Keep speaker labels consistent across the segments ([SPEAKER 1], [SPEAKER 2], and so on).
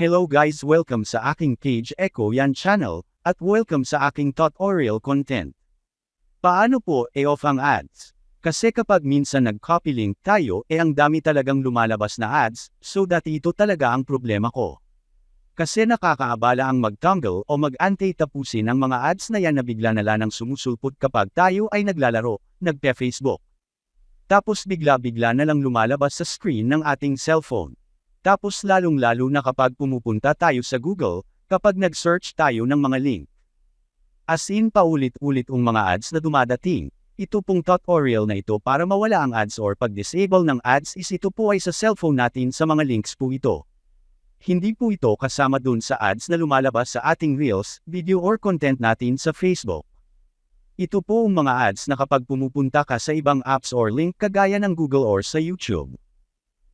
[SPEAKER 1] Hello guys welcome sa aking page Echo Yan Channel, at welcome sa aking tutorial content. Paano po e-off ang ads? Kasi kapag minsan nag-copy link tayo eh ang dami talagang lumalabas na ads, so dati ito talaga ang problema ko. Kasi nakakaabala ang mag-toggle o mag-antay tapusin ang mga ads na yan na bigla na lang sumusulpot kapag tayo ay naglalaro, nagpe-Facebook. Tapos bigla-bigla na lang lumalabas sa screen ng ating cellphone. Tapos lalong-lalo na kapag pumupunta tayo sa Google, kapag nag-search tayo ng mga link. As in paulit-ulit ang mga ads na dumadating, ito pong tutorial na ito para mawala ang ads or pag-disable ng ads is ito po ay sa cellphone natin sa mga links po ito. Hindi po ito kasama dun sa ads na lumalabas sa ating Reels, video or content natin sa Facebook. Ito po ang mga ads na kapag pumupunta ka sa ibang apps or link kagaya ng Google or sa YouTube.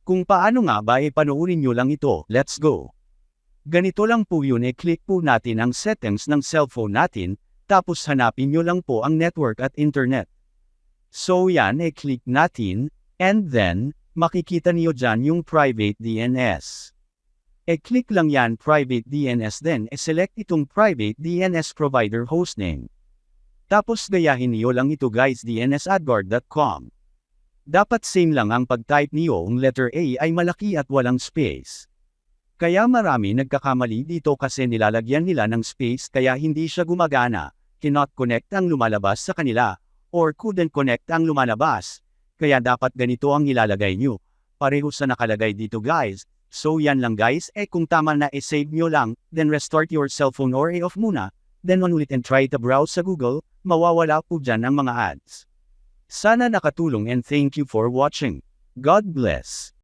[SPEAKER 1] Kung paano nga ba e panoorin nyo lang ito, let's go. Ganito lang po yun e click po natin ang settings ng cellphone natin, tapos hanapin nyo lang po ang network at internet. So yan e click natin, and then, makikita niyo dyan yung private DNS. E-click lang yan private DNS then e-select itong private DNS provider hostname. Tapos gayahin niyo lang ito guys dnsadguard.com. Dapat same lang ang pag-type niyo ang letter A ay malaki at walang space. Kaya marami nagkakamali dito kasi nilalagyan nila ng space kaya hindi siya gumagana, cannot connect ang lumalabas sa kanila, or couldn't connect ang lumalabas. Kaya dapat ganito ang ilalagay nyo. Pareho sa nakalagay dito guys, So yan lang guys, eh kung tama na e-save nyo lang, then restart your cellphone or e-off muna, then on ulit and try to browse sa Google, mawawala po dyan ang mga ads. Sana nakatulong and thank you for watching. God bless.